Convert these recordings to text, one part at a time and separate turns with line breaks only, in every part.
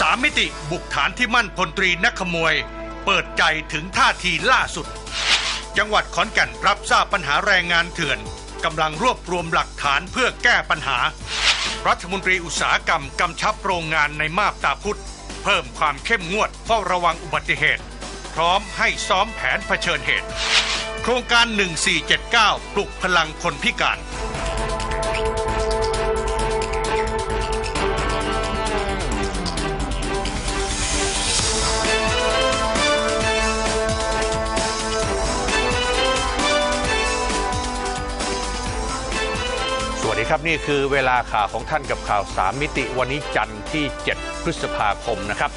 สามมิติบุกฐานที่มั่นพลตรีนักขโมย เปิดใจถึงท่าทีล่าสุด จังหวัดขอนแก่นรับทราบปัญหาแรงงานเถื่อน กำลังรวบรวมหลักฐานเพื่อแก้ปัญหา รัฐมนตรีอุตสาหกรรมกำชับโรงงานในมาบตาพุธเพิ่มความเข้มงวดเฝ้าระวังอุบัติเหตุ พร้อมให้ซ้อมแผนเผชิญเหตุ โครงการ 1479 ปลุกพลังคนพิการ ดีครับนี่คือเวลาข่าวของท่านกับข่าวสามมิติวันนี้จันทร์ที่ 7 พฤษภาคมนะครับ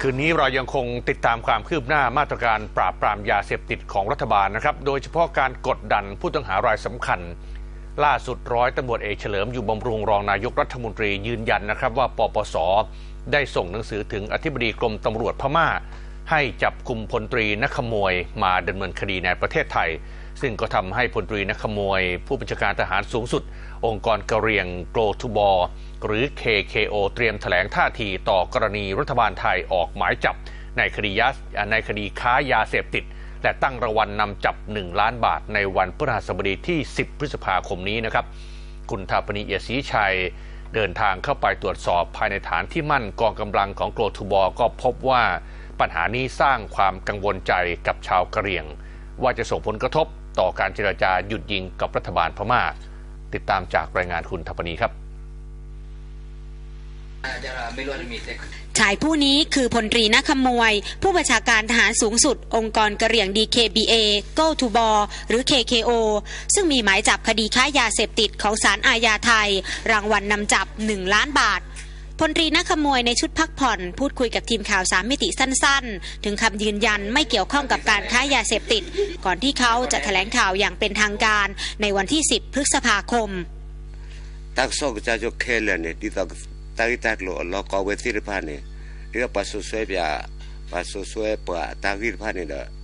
คืนนี้เรายังคงติดตามความคืบหน้ามาตรการปราบปรามยาเสพติดของรัฐบาลนะครับ โดยเฉพาะการกดดันผู้ต้องหารายสำคัญ ล่าสุดร้อยตำรวจเอกเฉลิมอยู่บำรุงรองนายกรัฐมนตรียืนยันนะครับว่าปปส ได้ส่งหนังสือถึงอธิบดีกรมตำรวจพม่า ให้จับกลุ่มพลตรีนักขโมยมาดำเนินคดีในประเทศไทย ซึ่งก็ทำให้พลตรีนักขโมย ผู้บัญชาการทหารสูงสุด องค์กรกะเรียงโกลทูบอรหรือ KKO เตรียมแถลงท่าทีต่อกรณีรัฐบาลไทยออกหมายจับ ในคดียาในคดีค้ายาเสพติด และตั้งรางวัลนำจับ 1 ล้านบาทในวันพฤหัสบดีที่ 10 พฤษภาคมนี้นะครับ คุณทาปนีเอียศรีชัยเดินทางเข้าไปตรวจสอบภายในฐานที่มั่นกองกำลังของโกลทูบอรก็พบว่าปัญหานี้สร้างความกังวลใจกับชาวกะเหรี่ยง ว่าจะส่งผลกระทบ ต่อการเจรจาหยุดยิงกับรัฐบาลพม่า ติดตามจากรายงานคุณทัปนีครับ
ชายผู้นี้คือพลตรีนักขโมยผู้บัญชาการทหารสูงสุด องค์กรกระเหรี่ยง DKBA Go to b o หรือ KKO ซึ่งมีหมายจับคดีค้ายาเสพติดของศาลอาญาไทย รางวัลนนำจับ 1 ล้านบาท พลตรีนักขโมยในชุดพักผ่อน พูดคุยกับทีมข่าวสามมิติสั้นๆ ถึงคำยืนยันไม่เกี่ยวข้องกับการค้ายาเสพติด ก่อนที่เขาจะแถลงข่าวอย่างเป็นทางการในวันที่ 10 พฤษภาคม
tak sok cha jo khele ne ti tak tagi tak lo lo ko we tir pa ne ira pa so swe bia pa so swe pa tagi pa ne da
พ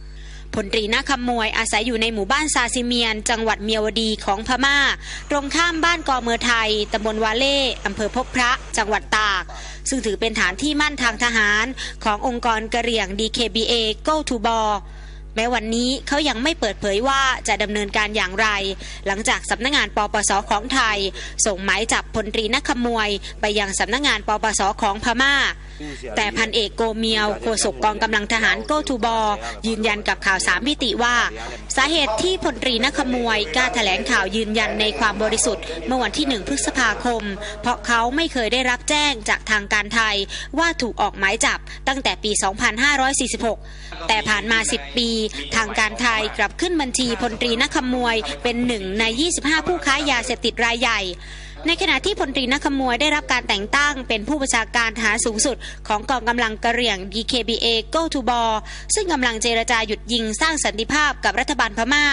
ลตรีนาคำมวยอาศัยอยู่ในหมู่บ้านซาซิเมียน จังหวัดเมียวดีของพม่า ตรงข้ามบ้านกอเมือไทยตำบลวาเล่อำเภอพบพระ จังหวัดตาก ซึ่งถือเป็นฐานที่มั่นทางทหารขององค์กรกระเหรี่ยง DKBA Go to b o แม้วันนี้เขายังไม่เปิดเผยว่าจะดำเนินการอย่างไร หลังจากสำนักงานปปสของไทย ส่งหมายจับพลตรีนักขโมยไปยังสำนักงานปปสของพม่า แต่พันเอกโกเมียวโฆษกกองกำลังทหารโกทูบอ ยืนยันกับข่าวสามมิติว่า สาเหตุที่พลตรีนักขโมยกล้าแถลงข่าวยืนยันในความบริสุทธิ์เมื่อวันที่หนึ่งพฤษภาคม เพราะเขาไม่เคยได้รับแจ้งจากทางการไทยว่าถูกออกหมายจับตั้งแต่ปี 2546 แต่ผ่านมา 10 ปีทางการไทยกลับขึ้นบัญชีพลตรีนักขโมยเป็นหนึ่งใน 25 ผู้ค้ายาเสพติดรายใหญ่ในขณะที่พลตรีนักขโมยได้รับการแต่งตั้ง เป็นผู้บัญชาการทหารสูงสุด ของกองกำลังกระเหรี่ยง DKBA Go to b o ซึ่งกำลังเจรจาหยุดยิงสร้างสันติภาพกับรัฐบาลพม่า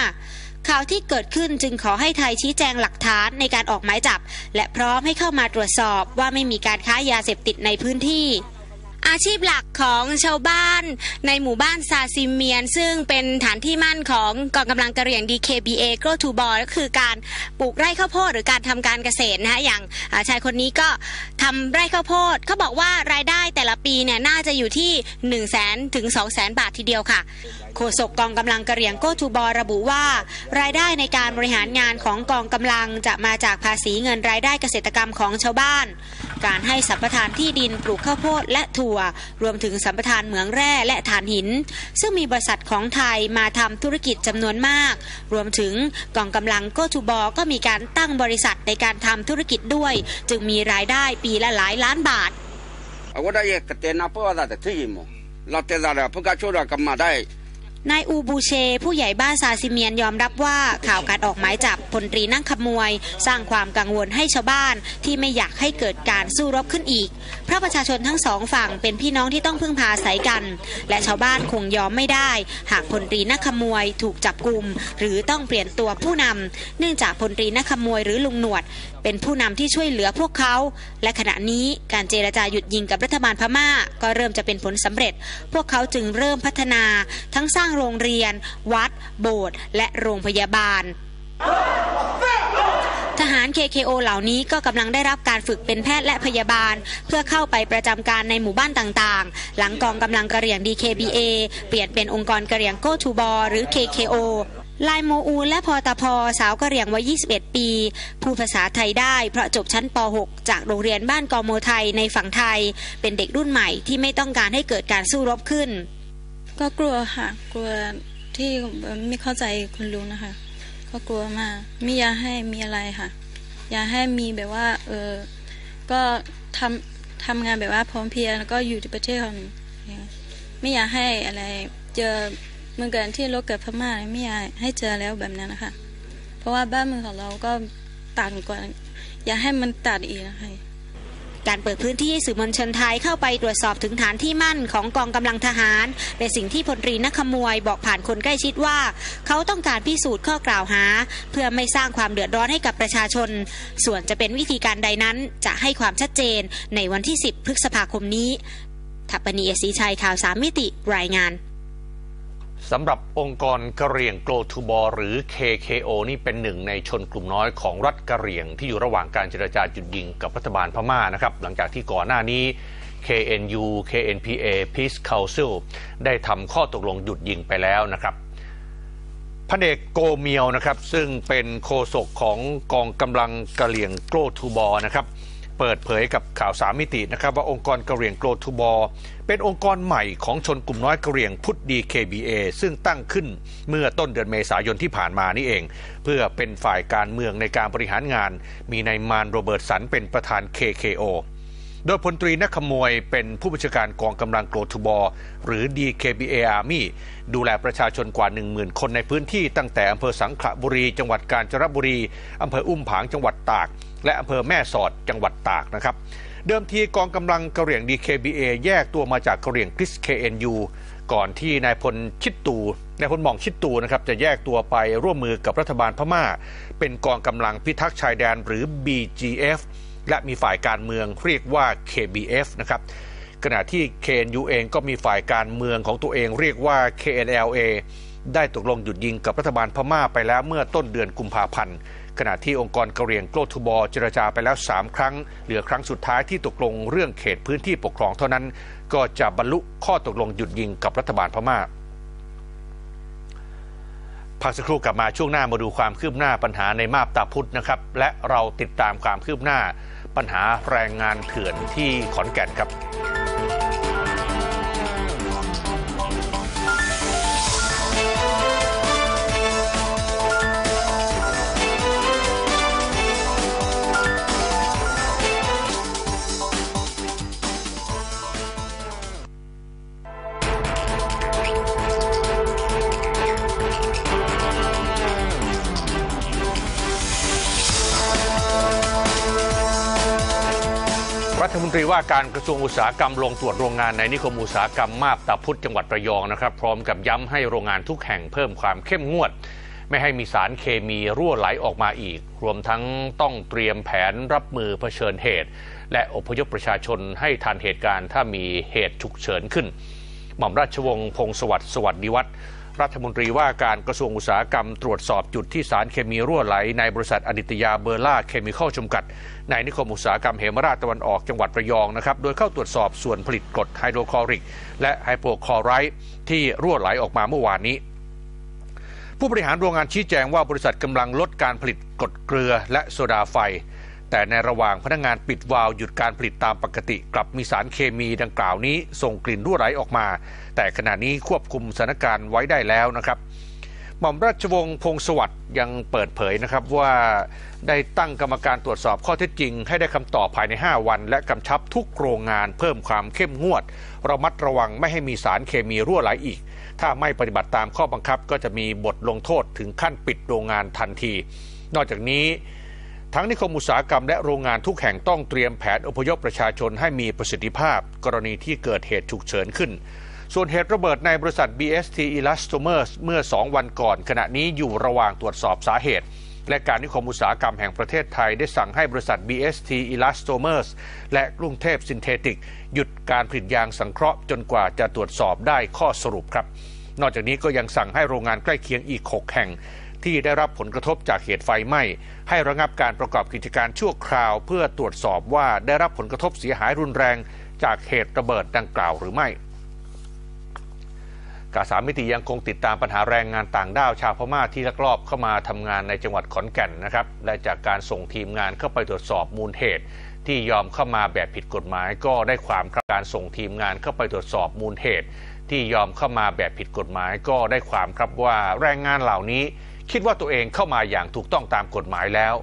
ข่าวที่เกิดขึ้นจึงขอให้ไทยชี้แจงหลักฐานในการออกหมายจับ และพร้อมให้เข้ามาตรวจสอบว่าไม่มีการค้ายาเสพติดในพื้นที่ อาชีพหลักของชาวบ้านในหมู่บ้านซาซิเมียน ซึ่งเป็นฐานที่มั่นของกองกำลังกระเหรี่ยง DKBA Grow to b o ก็คือการปลูกไร่ข้าวโพดหรือการทำการเกษตรนะคะอย่างาชายคนนี้ก็ทำไร่ข้าวโพดเขาบอกว่ารายได้แต่ละปีเนี่ยน่าจะอยู่ที่1 0 0 0 0แสนถึง2 0 0แสนบาททีเดียวค่ะ โฆษกกองกำลังกระเหรี่ยงโกทูบอระบุว่า รายได้ในการบริหารงานของกองกำลังจะมาจากภาษีเงินรายได้เกษตรกรรมของชาวบ้าน การให้สัมปทานที่ดินปลูกข้าวโพดและถั่ว รวมถึงสัมปทานเหมืองแร่และถ่านหิน ซึ่งมีบริษัทของไทยมาทำธุรกิจจำนวนมาก รวมถึงกองกำลังโกทูบอก็มีการตั้งบริษัทในการทำธุรกิจด้วย จึงมีรายได้ปีละหลายล้านบาท นายอูบูเช ผู้ใหญ่บ้านซาซิเมียนยอมรับว่าข่าวการออกหมายจับพลตรีนั่งขมวย สร้างความกังวลให้ชาวบ้านที่ไม่อยากให้เกิดการสู้รบขึ้นอีก เพราะประชาชนทั้งสองฝั่งเป็นพี่น้องที่ต้องพึ่งพาอาศัยกัน และชาวบ้านคงยอมไม่ได้ หากพลตรีนั่งขมวยถูกจับกลุ่มหรือต้องเปลี่ยนตัวผู้นำเนื่องจากพลตรีนั่งขมวยหรือลุงหนวด เป็นผู้นำที่ช่วยเหลือพวกเขา และขณะนี้การเจรจาหยุดยิงกับรัฐบาลพม่า ก็เริ่มจะเป็นผลสำเร็จ พวกเขาจึงเริ่มพัฒนาทั้งสร้างโรงเรียน วัด โบสถ์และโรงพยาบาล ทหาร KKO เหล่านี้ก็กำลังได้รับการฝึกเป็นแพทย์และพยาบาล เพื่อเข้าไปประจำการในหมู่บ้านต่างๆ หลังกองกำลังกระเหรี่ยง DKBA เปลี่ยนเป็นองค์กรกระเหรี่ยงโกทูบอหรือ KKO ลายโมอูและพอตาพอสาวกระเหรี่ยงวัย 21 ปีพูดภาษาไทยได้เพราะจบชั้นป .6 จากโรงเรียนบ้านกอโมไทยในฝั่งไทย เป็นเด็กรุ่นใหม่ที่ไม่ต้องการให้เกิดการสู้รบขึ้น
ก็กลัวค่ะกลัวที่ไม่เข้าใจคุณลุงนะคะ ก็กลัวมากไม่อยากให้มีอะไรค่ะ อยากให้มีแบบว่า เออก็ทำทำงานแบบว่าพร้อมเพรียงแล้วก็อยู่ที่ประเทศของไม่อยากให้อะไร เจอเมือนกันที่รบกับพม่าไม่อยากให้เจอแล้วแบบนั้นนะคะ เพราะว่าบ้านเมืองของเราก็ต่างกว่าอยากให้มันตัดอีกนะคะ
การเปิดพื้นที่ให้สื่อมวลชนไทยเข้าไปตรวจสอบถึงฐานที่มั่นของกองกำลังทหาร เป็นสิ่งที่พลตรีนักขมวยบอกผ่านคนใกล้ชิดว่า เขาต้องการพิสูจน์ข้อกล่าวหา เพื่อไม่สร้างความเดือดร้อนให้กับประชาชน ส่วนจะเป็นวิธีการใดนั้นจะให้ความชัดเจนในวันที่ 10 พฤษภาคมนี้ทัปปนีเอสีชัยข่าวสามมิติรายงาน
สำหรับองค์กรกะเหรี่ยงโกลทูบอหรือ KKO นี่เป็นหนึ่งในชนกลุ่มน้อยของรัฐกะเหรี่ยง ที่อยู่ระหว่างการเจรจาหยุดยิงกับรัฐบาลพม่านะครับ หลังจากที่ก่อนหน้านี้ KNU KNPA Peace Council ได้ทำข้อตกลงหยุดยิงไปแล้วนะครับพันเอกโกเมียวนะครับ ซึ่งเป็นโฆษกของกองกำลังกะเหรี่ยงโกลทูบอนะครับ เปิดเผยกับข่าวสามมิตินะครับว่าองค์กรกะเหรี่ยงโกลทูบอเป็นองค์กรใหม่ของชนกลุ่มน้อยกะเหรี่ยงพุทธดี KBA ซึ่งตั้งขึ้นเมื่อต้นเดือนเมษายนที่ผ่านมานี่เอง เพื่อเป็นฝ่ายการเมืองในการบริหารงาน มีนายมานโรเบิร์ตสันเป็นประธาน KKO โดยพลตรีนักขโมยเป็นผู้บัญชาการกองกำลังโกลทูบอหรือ DKBA Army ดูแลประชาชนกว่า 10,000 คนในพื้นที่ตั้งแต่อำเภอสังขละบุรี จังหวัดกาญจนบุรีอำเภออุ้มผางจังหวัดตาก และอำเภอแม่สอดจังหวัดตากนะครับ เดิมทีกองกำลังกะเหรี่ยง DKBA แยกตัวมาจากกะเหรี่ยงคริส KNU ก่อนที่นายพลชิดตูนายพลหมองชิดตูนะครับจะแยกตัวไปร่วมมือกับรัฐบาลพม่า เป็นกองกำลังพิทักษ์ชายแดนหรือ BGF และมีฝ่ายการเมืองเรียกว่า KBF นะครับขณะที่ KNU เองก็มีฝ่ายการเมืองของตัวเองเรียกว่า KNLA ได้ตกลงหยุดยิงกับรัฐบาลพม่าไปแล้วเมื่อต้นเดือนกุมภาพันธ์ ขณะที่องค์กรกะเหรี่ยงโกลทูบอเจรจาไปแล้ว 3 ครั้ง เหลือครั้งสุดท้ายที่ตกลงเรื่องเขตพื้นที่ปกครองเท่านั้น ก็จะบรรลุข้อตกลงหยุดยิงกับรัฐบาลพม่าพักสักครู่กลับมาช่วงหน้ามาดูความคืบหน้าปัญหาในมาบตาพุธนะครับและเราติดตามความคืบหน้า ปัญหาแรงงานเถื่อนที่ขอนแก่นครับ รีว่าการกระทรวงอุตสาหกรรมลงตรวจโรงงานในนิคมอุตสาหกรรมมาบตาพุธจังหวัดระยองนะครับ พร้อมกับย้ำให้โรงงานทุกแห่งเพิ่มความเข้มงวด ไม่ให้มีสารเคมีรั่วไหลออกมาอีก รวมทั้งต้องเตรียมแผนรับมือเผชิญเหตุ และอพยพประชาชนให้ทันเหตุการณ์ถ้ามีเหตุฉุกเฉินขึ้น หม่อมราชวงศ์พงศวัสดิ์สวัสดิวัฒน์ รัฐมนตรีว่าการกระทรวงอุตสาหกรรมตรวจสอบจุดที่สารเคมีรั่วไหล ในบริษัทอดิตยาเบอร์ล่าเคมีคอลจำกัด ในนิคมอุตสาหกรรมเหมราชตะวันออกจังหวัดระยองนะครับ โดยเข้าตรวจสอบส่วนผลิตกรดไฮโดรคลอริก และไฮโปคลอไรด์ที่รั่วไหลออกมาเมื่อวานนี้ผู้บริหารโรงงานชี้แจงว่าบริษัทกำลังลดการผลิตกรดเกลือและโซดาไฟ แต่ในระหว่างพนักงานปิดวาล์วหยุดการผลิตตามปกติ กลับมีสารเคมีดังกล่าวนี้ ส่งกลิ่นรั่วไหลออกมา แต่ขณะนี้ควบคุมสถานการณ์ไว้ได้แล้วนะครับหม่อมราชวงศ์พงศวัสดิ์ยังเปิดเผยนะครับว่าได้ตั้งกรรมการตรวจสอบข้อเท็จจริง ให้ได้คำตอบภายใน 5 วัน และกำชับทุกโรงงานเพิ่มความเข้มงวด ระมัดระวังไม่ให้มีสารเคมีรั่วไหลอีก ถ้าไม่ปฏิบัติตามข้อบังคับก็จะมีบทลงโทษถึงขั้นปิดโรงงานทันที นอกจากนี้ ทั้งนิคมอุตสาหกรรมและโรงงานทุกแห่งต้องเตรียมแผนอพยพประชาชนให้มีประสิทธิภาพ กรณีที่เกิดเหตุฉุกเฉินขึ้น ส่วนเหตุระเบิดในบริษัท BST Elastomers เมื่อ 2 วันก่อน ขณะนี้อยู่ระหว่างตรวจสอบสาเหตุ และการนิคมอุตสาหกรรมแห่งประเทศไทยได้สั่งให้บริษัท BST Elastomers และกรุงเทพซินเทติก หยุดการผลิตยางสังเคราะห์จนกว่าจะตรวจสอบได้ข้อสรุปครับ นอกจากนี้ก็ยังสั่งให้โรงงานใกล้เคียงอีก 6 แห่ง ที่ได้รับผลกระทบจากเหตุไฟไหม้ให้ระงับการประกอบกิจการชั่วคราว เพื่อตรวจสอบว่าได้รับผลกระทบเสียหายรุนแรง จากเหตุระเบิดดังกล่าวหรือไม่กาสามิติยังคงติดตามปัญหาแรงงานต่างด้าวชาวพม่าที่ลักลอบเข้ามาทำงานในจังหวัดขอนแก่นนะครับและจากการส่งทีมงานเข้าไปตรวจสอบมูลเหตุ ที่ยอมเข้ามาแบบผิดกฎหมาย ก็ได้ความครับการส่งทีมงานเข้าไปตรวจสอบมูลเหตุ ที่ยอมเข้ามาแบบผิดกฎหมาย ก็ได้ความครับว่าแรงงานเหล่านี้ คิดว่าตัวเองเข้ามาอย่างถูกต้องตามกฎหมายแล้ว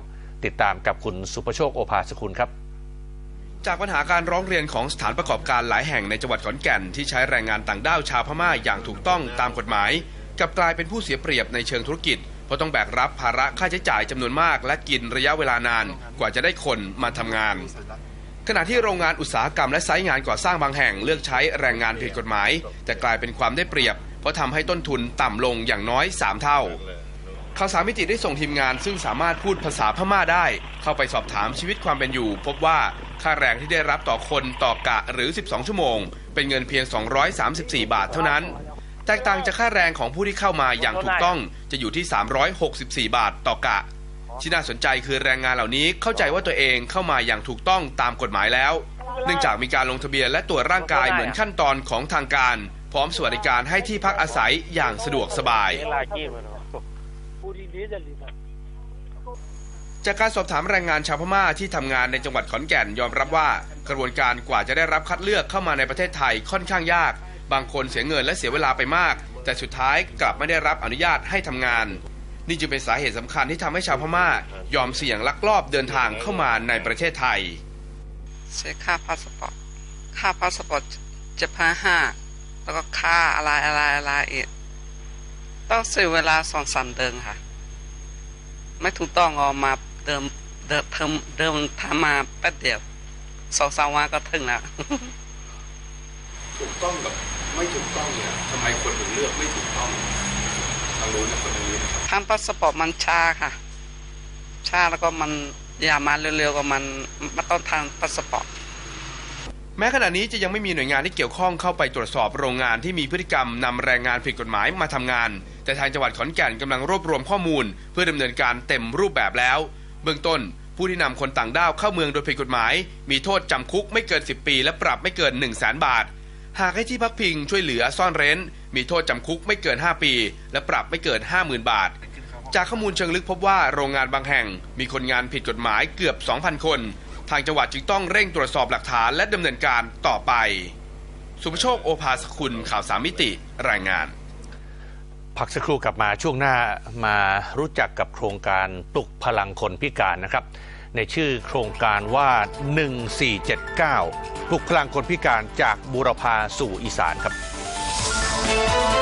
ติดตามกับคุณสุประโชคโอภาสกุลครับ
จากปัญหาการร้องเรียนของสถานประกอบการหลายแห่งในจังหวัดขอนแก่นที่ใช้แรงงานต่างด้าวชาวพม่าอย่างถูกต้องตามกฎหมายกลับกลายเป็นผู้เสียเปรียบในเชิงธุรกิจ เพราะต้องแบกรับภาระค่าใช้จ่ายจำนวนมาก และกินระยะเวลานานกว่าจะได้คนมาทำงาน ขณะที่โรงงานอุตสาหกรรมและไซต์งานก่อสร้างบางแห่งเลือกใช้แรงงานผิดกฎหมาย แต่กลายเป็นความได้เปรียบ เพราะทำให้ต้นทุนต่ำลงอย่างน้อย 3 เท่า ข่าวสารมิติได้ส่งทีมงานซึ่งสามารถพูดภาษาพม่าได้ เข้าไปสอบถามชีวิตความเป็นอยู่ พบว่าค่าแรงที่ได้รับต่อคนต่อกะหรือ 12 ชั่วโมง เป็นเงินเพียง 234 บาทเท่านั้น แตกต่างจากค่าแรงของผู้ที่เข้ามาอย่างถูกต้องจะอยู่ที่ 364 บาทต่อกะ ที่น่าสนใจคือแรงงานเหล่านี้เข้าใจว่าตัวเองเข้ามาอย่างถูกต้องตามกฎหมายแล้ว เนื่องจากมีการลงทะเบียนและตรวจร่างกายเหมือนขั้นตอนของทางการ พร้อมสวัสดิการให้ที่พักอาศัยอย่างสะดวกสบาย จากการสอบถามแรงงานชาวพม่าที่ทำงานในจังหวัดขอนแก่นยอมรับว่ากระบวนการกว่าจะได้รับคัดเลือกเข้ามาในประเทศไทยค่อนข้างยาก บางคนเสียเงินและเสียเวลาไปมาก แต่สุดท้ายกลับไม่ได้รับอนุญาตให้ทำงาน นี่จึงเป็นสาเหตุสำคัญที่ทำให้ชาวพม่ายอมเสี่ยงลักลอบเดินทางเข้ามาในประเทศไทย
เสียค่าพาสปอร์ตค่าพาสปอร์ตเจ็ดพันห้าแล้วก็ค่าอะไรอะไรอะไรอีก ต้องเสียเวลาสองสามเดือนค่ะ ไม่ถูกต้องออกมาเดิมเดิมเพิ่มเดิมทำมาแป๊บเดียวสองสามวันก็ถึงแล้ว
ถูกต้องกับไม่ถูกต้องเนี่ยทำไมคนถึงเลือกไม่ถูกต้องทางรู้นะคนทางนี้นะครับ
ทำพาสปอร์ตมันช้าค่ะช้าแล้วก็มันอย่ามาเร็วๆก็มันมันต้องทางพาสปอร์ต
แม้ขณะนี้จะยังไม่มีหน่วยงานที่เกี่ยวข้องเข้าไปตรวจสอบโรงงานที่มีพฤติกรรมนำแรงงานผิดกฎหมายมาทำงาน แต่ทางจังหวัดขอนแก่นกำลังรวบรวมข้อมูล เพื่อดำเนินการเต็มรูปแบบแล้ว เบื้องต้นผู้ที่นำคนต่างด้าวเข้าเมืองโดยผิดกฎหมาย มีโทษจำคุกไม่เกิน 10 ปี และปรับไม่เกิน 1 0 0 0 0แบาท หากให้ที่พักพิงช่วยเหลือซ่อนเร้น มีโทษจำคุกไม่เกิน 5 ปี และปรับไม่เกิน 50,000 บาท จากข้อมูลเชิงลึกพบว่าโรงงานบางแห่ง มีคนงานผิดกฎหมายเกือบ 2,000 คน ทางจังหวัดจึงต้องเร่งตรวจสอบหลักฐานและดำเนินการต่อไป สุภโชคโอภาสคุณข่าวสามมิติรายงาน
พักสักครู่กลับมาช่วงหน้ามารู้จักกับโครงการปลุกพลังคนพิการนะครับ ในชื่อโครงการว่า 1479 ปลุกพลังคนพิการจากบูรพาสู่อีสานครับ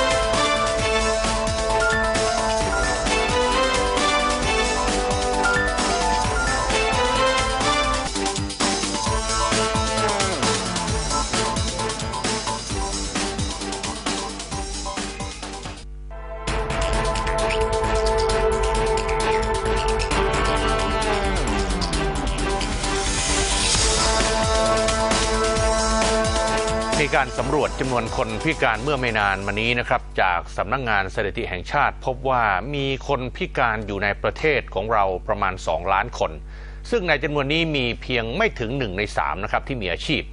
การสำรวจจำนวนคนพิการเมื่อไม่นานมานี้นะครับ จากสำนักงงานสถิติแห่งชาติ พบว่ามีคนพิการอยู่ในประเทศของเราประมาณ 2 ล้านคน ซึ่งในจำนวนนี้มีเพียงไม่ถึง 1 ใน 3 นะครับ ที่มีอาชีพ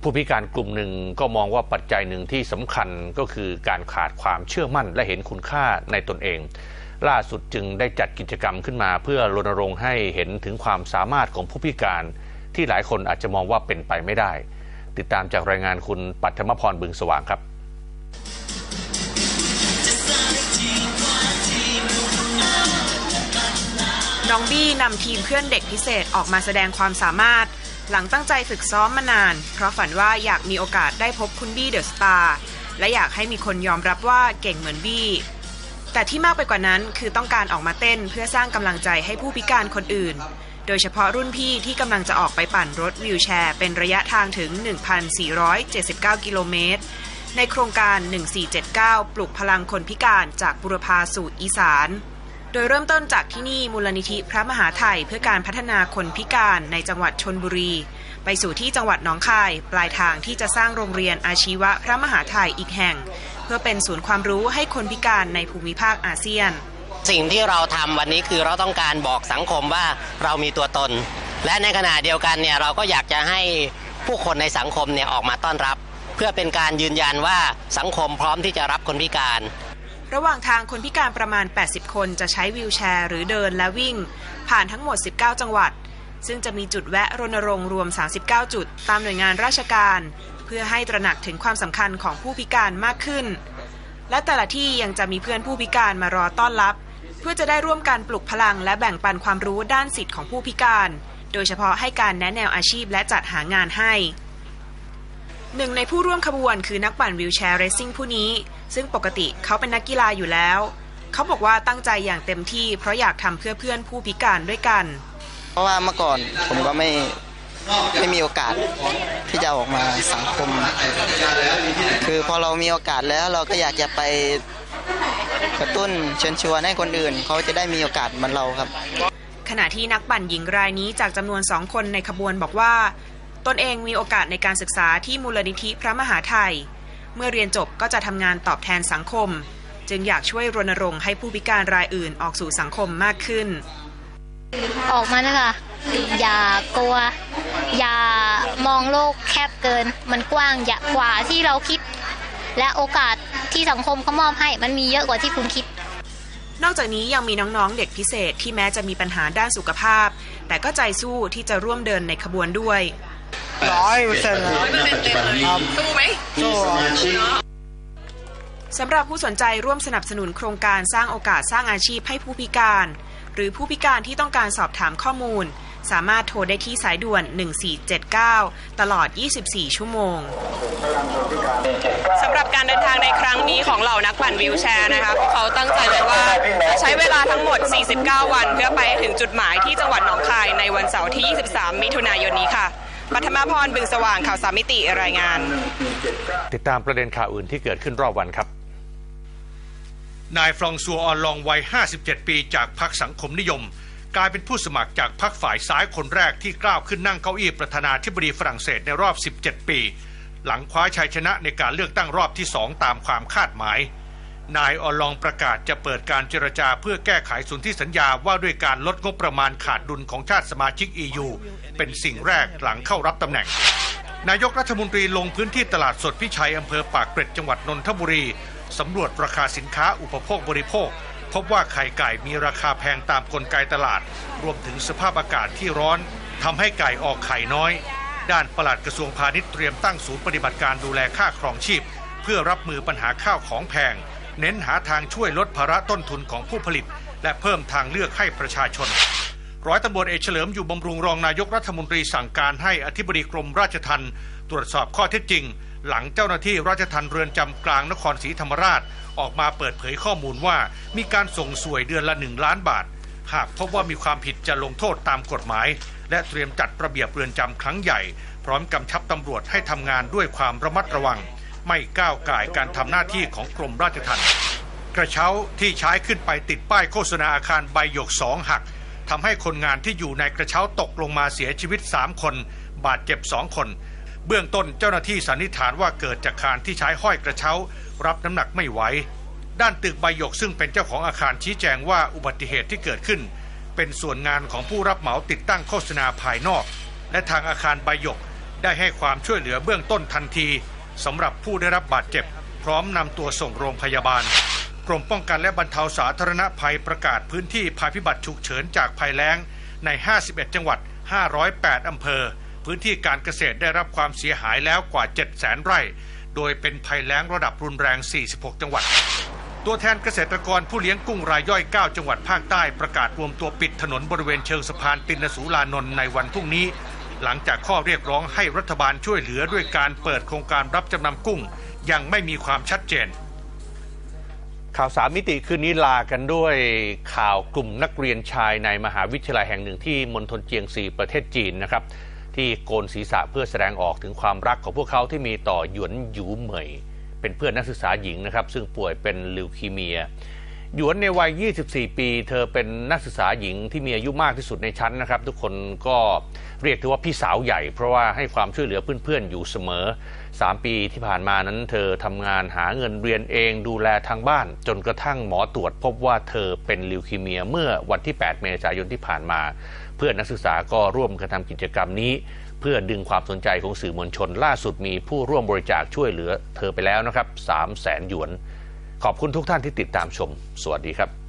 ผู้พิการกลุ่มหนึ่งก็มองว่าปัจจัยหนึ่งที่สำคัญก็คือการขาดความเชื่อมั่นและเห็นคุณค่าในตนเอง ล่าสุดจึงได้จัดกิจกรรมขึ้นมา เพื่อรณรงค์ให้เห็นถึงความสามารถของผู้พิการ ที่หลายคนอาจจะมองว่าเป็นไปไม่ได้ ติดตามจากรายงานคุณปัทมพรบึงสว่างครับ
น้องบี้นำทีมเพื่อนเด็กพิเศษออกมาแสดงความสามารถ หลังตั้งใจฝึกซ้อมมานาน เพราะฝันว่าอยากมีโอกาสได้พบคุณบี้เดอะสตาร์และอยากให้มีคนยอมรับว่าเก่งเหมือนบี้ แต่ที่มากไปกว่านั้นคือต้องการออกมาเต้นเพื่อสร้างกำลังใจให้ผู้พิการคนอื่น โดยเฉพาะรุ่นพี่ที่กำลังจะออกไปปั่นรถวิวแชร์ เป็นระยะทางถึง 1,479 กิโลเมตร ในโครงการ 1479 ปลุกพลังคนพิการจากบุรพาสู่อีสาน โดยเริ่มต้นจากที่นี่มูลนิธิพระมหาไทยเพื่อการพัฒนาคนพิการในจังหวัดชนบุรี ไปสู่ที่จังหวัดหนองคาย ปลายทางที่จะสร้างโรงเรียนอาชีวะพระมหาไทยอีกแห่ง เพื่อเป็นศูนย์ความรู้ให้คนพิการในภูมิภาคอาเซียน
สิ่งที่เราทำวันนี้คือเราต้องการบอกสังคมว่าเรามีตัวตน และในขณะเดียวกันเนี่ยเราก็อยากจะให้ผู้คนในสังคมเนี่ยออกมาต้อนรับ เพื่อเป็นการยืนยันว่าสังคมพร้อมที่จะรับคนพิการ
ระหว่างทางคนพิการประมาณ 80 คนจะใช้วีลแชร์ หรือเดินและวิ่ง ผ่านทั้งหมด 19 จังหวัด ซึ่งจะมีจุดแวะรณรงค์รวม 39 จุด ตามหน่วยงานราชการ เพื่อให้ตระหนักถึงความสำคัญของผู้พิการมากขึ้นและแต่ละที่ยังจะมีเพื่อนผู้พิการมารอต้อนรับ พื่อจะได้ร่วมกันปลุกพลังและแบ่งปันความรู้ด้านสิทธิของผู้พิการ โดยเฉพาะให้การแนะแนวอาชีพและจัดหางานให้หนึ่งในผู้ร่วมขบวนคือนักปั่นวิวแชร์เรซซิ่งผู้นี้ ซึ่งปกติเขาเป็นนักกีฬาอยู่แล้ว เขาบอกว่าตั้งใจอย่างเต็มที่เพราะอยากทำเพื่อเพื่อนผู้พิการด้วยกัน
เพราะว่าเมื่อก่อนผมก็ไม่ไม่มีโอกาสที่จะออกมาสังคม คือพอเรามีโอกาสแล้วเราก็อยากจะไป กระตุ้นเชิญชวนให้คนอื่น เขาจะได้มีโอกาสเหมือนเราครับ
ขณะที่นักปั่นหญิงรายนี้จากจำนวนสองคนในขบวนบอกว่า ตนเองมีโอกาสในการศึกษาที่มูลนิธิพระมหาไทย เมื่อเรียนจบก็จะทำงานตอบแทนสังคม จึงอยากช่วยรณรงค์ให้ผู้พิการรายอื่นออกสู่สังคมมากขึ้น
ออกมาเลยค่ะอย่ากลัว อย่ามองโลกแคบเกิน มันกว้างอย่ากว่าที่เราคิด และโอกาส ที่สังคมเขามอบให้มันมีเยอะกว่าที่คุณคิด
นอกจากนี้ยังมีน้องๆ เด็กพิเศษที่แม้จะมีปัญหาด้านสุขภาพ แต่ก็ใจสู้ที่จะร่วมเดินในขบวนด้วย
ร้อยเปอร์เซ็นต์ครับ
สู้ไหม
สู้
สำหรับผู้สนใจร่วมสนับสนุนโครงการสร้างโอกาสสร้างอาชีพให้ผู้พิการ หรือผู้พิการที่ต้องการสอบถามข้อมูล สามารถโทรได้ที่สายด่วน 1479 ตลอด 24 ชั่วโมง
สำหรับการเดินทางในครั้งนี้ของเหล่านักปั่นวิวแชร์นะคะพวกเขาตั้งใจไว้ว่าจะใช้เวลาทั้งหมด 49 วัน เพื่อไปให้ถึงจุดหมายที่จังหวัดหนองคายในวันเสาร์ที่ 23 มิถุนายนนี้ค่ะปัทมาพรบึงสว่างข่าวสามมิติรายงาน
ติดตามประเด็นข่าวอื่นที่เกิดขึ้นรอบวันครับนายฟรองซัวออนลองวัย 57 ปีจากพรรคสังคมนิยม กลายเป็นผู้สมัครจากพรรคฝ่ายซ้ายคนแรกที่กล้าวขึ้นนั่งเก้าอี้ประธานาธิบดีฝรั่งเศสในรอบ 17 ปี หลังคว้าชัยชนะในการเลือกตั้งรอบที่2ตามความคาดหมาย นายออลองประกาศจะเปิดการเจรจาเพื่อแก้ไขสนธิสัญญาว่าด้วยการลดงบประมาณขาดดุลของชาติสมาชิก EU เป็นสิ่งแรกหลังเข้ารับตำแหน่งนายกรัฐมนตรีลงพื้นที่ตลาดสดพิชัยอำเภอปากเกร็ดจังหวัดนนทบุรีสำรวจราคาสินค้าอุปโภคบริโภค พบว่าไข่ไก่มีราคาแพงตามกลไกตลาด รวมถึงสภาพอากาศที่ร้อนทำให้ไก่ออกไข่น้อย ด้านปลัดกระทรวงพาณิชย์เตรียมตั้งศูนย์ปฏิบัติการดูแลค่าครองชีพ เพื่อรับมือปัญหาข้าวของแพง เน้นหาทางช่วยลดภาระต้นทุนของผู้ผลิต และเพิ่มทางเลือกให้ประชาชน ร้อยตำรวจเอกเฉลิมอยู่บำรุงรองนายกรัฐมนตรีสั่งการให้อธิบดีกรมราชทัณฑ์ตรวจสอบข้อเท็จจริง หลังเจ้าหน้าที่ราชทัณฑ์เรือนจำกลางนครศรีธรรมราช ออกมาเปิดเผยข้อมูลว่า มีการส่งสวยเดือนละหนึ่งล้านบาท หากพบว่ามีความผิดจะลงโทษตามกฎหมาย และเตรียมจัดระเบียบเรือนจำครั้งใหญ่ พร้อมกำชับตำรวจให้ทำงานด้วยความระมัดระวัง ไม่ก้าวก่ายการทำหน้าที่ของกรมราชทัณฑ์กระเช้าที่ใช้ขึ้นไปติดป้ายโฆษณาอาคารใบหยกสองหักทำให้คนงานที่อยู่ในกระเช้าตกลงมาเสียชีวิต 3 คน บาดเจ็บ 2 คน เบื้องต้นเจ้าหน้าที่สันนิษฐานว่าเกิดจากคานที่ใช้ห้อยกระเช้า รับน้ำหนักไม่ไหว ด้านตึกใบหยกซึ่งเป็นเจ้าของอาคารชี้แจงว่าอุบัติเหตุที่เกิดขึ้น เป็นส่วนงานของผู้รับเหมาติดตั้งโฆษณาภายนอก และทางอาคารใบหยกได้ให้ความช่วยเหลือเบื้องต้นทันทีสำหรับผู้ได้รับบาดเจ็บ พร้อมนำตัวส่งโรงพยาบาล กรมป้องกันและบรรเทาสาธารณภัยประกาศพื้นที่ภัยพิบัติฉุกเฉินจากภัยแล้งใน 51 จังหวัด 508 อำเภอ พื้นที่การเกษตรได้รับความเสียหายแล้วกว่า 700,000 ไร่ โดยเป็นภัยแล้งระดับรุนแรง 46 จังหวัด
ตัวแทนเกษตรกรผู้เลี้ยงกุ้งรายย่อย 9 จังหวัดภาคใต้ประกาศรวมตัวปิดถนนบริเวณเชิงสะพานตินสูลานนท์ในวันพรุ่งนี้ หลังจากข้อเรียกร้องให้รัฐบาลช่วยเหลือด้วยการเปิดโครงการรับจำนำกุ้ง ยังไม่มีความชัดเจนข่าวสามมิติคืนนี้ลากันด้วยข่าวกลุ่มนักเรียนชายในมหาวิทยาลัยแห่งหนึ่งที่มณฑลเจียงซีประเทศจีนนะครับ ที่โกนศีรษะเพื่อแสดงออกถึงความรักของพวกเขาที่มีต่อหยวนหยูเหมย เป็นเพื่อนนักศึกษาหญิงนะครับ ซึ่งป่วยเป็นลิวคีเมีย หยวนในวัย 24 ปี เธอเป็นนักศึกษาหญิงที่มีอายุมากที่สุดในชั้นนะครับ ทุกคนก็เรียกเธอว่าพี่สาวใหญ่ เพราะว่าให้ความช่วยเหลือเพื่อนๆอยู่เสมอ 3 ปีที่ผ่านมานั้น เธอทำงานหาเงินเรียนเองดูแลทางบ้าน จนกระทั่งหมอตรวจพบว่าเธอเป็นลิวคีเมียเมื่อวันที่ 8 เมษายนที่ผ่านมา เพื่อนนักศึกษาก็ร่วมกันทำกิจกรรมนี้ เพื่อดึงความสนใจของสื่อมวลชน ล่าสุดมีผู้ร่วมบริจาคช่วยเหลือเธอไปแล้วนะครับ3 0 0แสนหยวน ขอบคุณทุกท่านที่ติดตามชม สวัสดีครับ